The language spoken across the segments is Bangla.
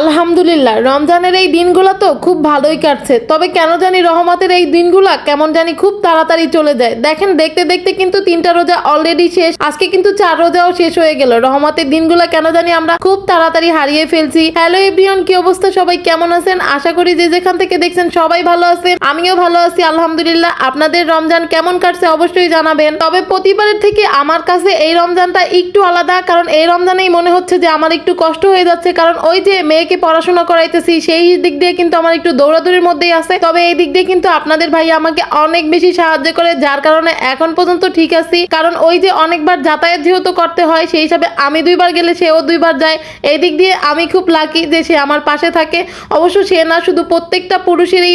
আলহামদুলিল্লাহ, রমজানের এই দিনগুলো তো খুব ভালোই কাটছে। তবে কেন জানি রহমতের এই দিনগুলা কেমন জানি খুব তাড়াতাড়ি চলে যায়। দেখেন, দেখতে দেখতে কিন্তু তিনটা রোজা অলরেডি শেষ। আজকে কিন্তু চার রোজাও শেষ হয়ে গেল। রহমতের দিনগুলো কেন জানি আমরা খুব তাড়াতাড়ি হারিয়ে ফেলছি। হ্যালো এভরিওয়ান কি অবস্থা? সবাই কেমন আছেন? আশা করি যে যেখান থেকে দেখছেন সবাই ভালো আছেন। আমিও ভালো আছি, আলহামদুলিল্লাহ। আপনাদের রমজান কেমন কাটছে অবশ্যই জানাবেন। তবে প্রতিবারের থেকে আমার কাছে এই রমজানটা একটু আলাদা, কারণ এই রমজানেই মনে হচ্ছে যে আমার একটু কষ্ট হয়ে যাচ্ছে। কারণ ওই যে মেয়েকে পড়াশোনা করাইতেছি, সেই দিক দিয়ে কিন্তু আমার একটু দৌড়াদৌড়ির মধ্যেই আছে। তবে এই দিক দিয়ে কিন্তু আপনাদের ভাই আমাকে অনেক বেশি সাহায্য করে, যার কারণে এখন পর্যন্ত ঠিক আছি। কারণ ওই যে অনেকবার যাতায়াত যেহেতু করতে হয়, সেই হিসাবে আমি দুইবার গেলে সেও দুইবার যায়। এই দিক দিয়ে আমি খুব লাকি যে সে আমার পাশে থাকে। অবশ্য সে না, শুধু প্রত্যেকটা পুরুষেরই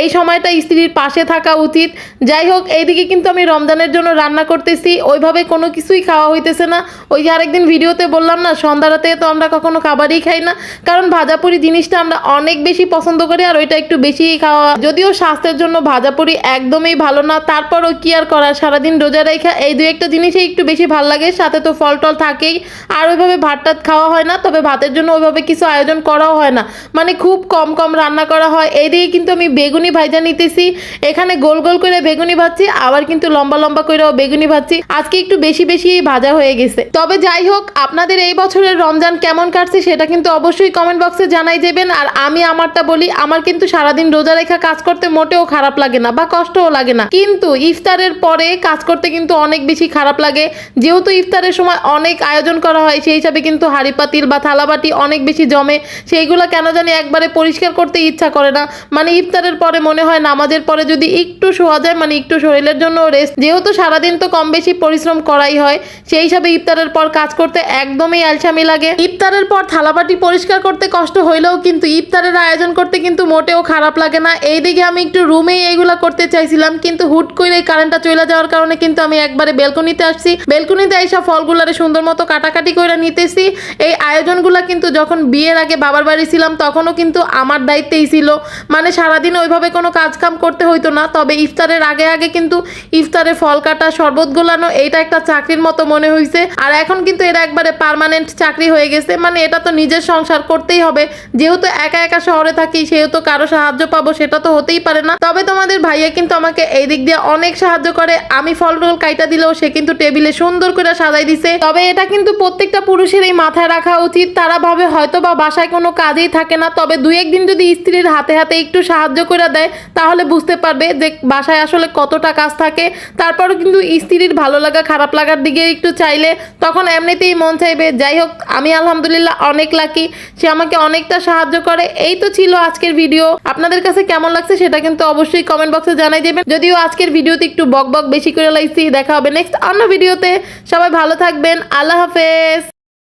এই সময়টা স্ত্রীর পাশে থাকা উচিত। যাই হোক এইদিকে কিন্তু আমি রমজানের জন্য রান্না করতেছি, ওইভাবে কোনো কিছুই খাওয়া হইতেছে না। ওই যে আরেকদিন ভিডিওতে বললাম না সন্ধ্যারাতে তো আমরা কখনো খাবারই খাই না। কারণ ভাজাপুরি জিনিসটা আমরা অনেক বেশি পছন্দ করি আর ওইটা একটু বেশি খাওয়া যদিও স্বাস্থ্যের জন্য ভাজাপুরি একদমই ভালো না, তারপরও কি আর করার সারাদিন রোজা রেখা এই দু একটা জিনিসই একটু বেশি ভালো লাগে, সাথে তো ফল টল থাকেই। আর ওইভাবে ভাত টাত খাওয়া হয় না, তবে ভাতের জন্য ওইভাবে কিছু আয়োজন করাও হয় না। মানে খুব কম কম রান্না করা হয়। এইদিকে কিন্তু আমি বেগুনি ভাজা নিতেছি। এখানে গোল গোল করে বেগুনি ভাজছি, আবার কিন্তু লম্বা লম্বা করেও বেগুনি ভাজছি। আজকে একটু বেশি বেশি ভাজা হয়ে গেছে। তবে যাই হোক, আপনাদের এই বছরের রমজান কেমন কাটছে সেটা কিন্তু অবশ্যই কমেন্ট বক্সে জানাই দেবেন, আর আমি আমারটা বলি, আমার কিন্তু সারাদিন রোজা রেখা কাজ করতে মোটেও খারাপ লাগে না, বা কষ্টও লাগে না। কিন্তু ইফতারের পরে কাজ করতে কিন্তু অনেক বেশি খারাপ লাগে। যেহেতু ইফতারের সময় অনেক আয়োজন করা হয়, সেই হিসাবে কিন্তু হাঁড়ি পাতিল বা থালাবাটি অনেক বেশি জমে। সেইগুলো কেন জানি একবারে পরিষ্কার করতে ইচ্ছা করে না। মানে ইফতারের পরে মনে হয় নামাজের পরে যদি একটু শোয়া যায় মানে একটু শরীরের জন্য রেস্ট যেহেতু সারাদিন তো কম বেশি পরিশ্রম করাই হয়, সেই হিসাবে ইফতারের পর কাজ করতে একদমই আলসামি লাগে। ইফতারের পর থালাবাটি পরিষ্কার করতে কষ্ট হইলেও কিন্তু ইফতারের আয়োজন করতে কিন্তু মোটেও খারাপ লাগে না। এইদিকে আমি একটু রুমেই এইগুলা করতে চাইছিলাম, কিন্তু হুট করে এই কারেন্টটা চলে যাওয়ার কারণে কিন্তু আমি একবারে বেলকনিতে আসছি। বেলকনিতে এইসব ফলগুলারে সুন্দর মতো কাটাকাটি করে নিতেছি। এই আয়োজনগুলা কিন্তু যখন বিয়ের আগে বাবার বাড়ি ছিলাম, তখনও কিন্তু আমার দায়িত্বেই ছিল। মানে সারাদিন ওইভাবে কোনো কাজ কাম করতে হইতো না, তবে ইফতারের আগে আগে কিন্তু ইফতারে ফল কাটা, শরবত গোলানো, এইটা একটা চাকরির মতো মনে হয়েছে আর এখন কিন্তু এটা একবারে পার্মানেন্ট চাকরি হয়ে গেছে। মানে এটা তো নিজের সংসার করতেই হবে। যেহেতু একা একা শহরে থাকি, সেহেতু কারও সাহায্য পাবো, সেটা তো হতেই পারে না। তবে তোমাদের ভাইয়া কিন্তু আমাকে এই দিক দিয়ে অনেক সাহায্য করে। আমি ফল কাইটা দিলেও সে কিন্তু টেবিলে সুন্দর করে সাজাই দিছে। তবে এটা কিন্তু প্রত্যেকটা পুরুষেরই মাথায় রাখা উচিত। তারা ভাবে হয়তো বা বাসায় কোনো কাজেই থাকে না। তবে দুই একদিন যদি স্ত্রীর হাতে হাতে একটু সাহায্য করে দেয়, তাহলে বুঝতে পারবে যে বাসায় আসলে কতটা কাজ থাকে। তারপরও কিন্তু স্ত্রীর ভালো লাগা, খারাপ লাগার দিকে একটু চাইলে, তখন এমনিতেই মন চাইবে। যাই হোক, আমি আলহামদুলিল্লাহ অনেক লাকি সে আমাকে অনেকটা সাহায্য করে। এই তো ছিল আজকের ভিডিও। আপনাদের কাছে কেমন লাগছে সেটা কিন্তু অবশ্যই কমেন্ট বক্সে জানাই দেবেন। যদিও আজকের ভিডিওতে একটু বক বক বেশি করে লাগছি দেখা হবে নেক্সট অন্য ভিডিওতে। সবাই ভালো থাকবেন। আল্লাহ হাফেজ।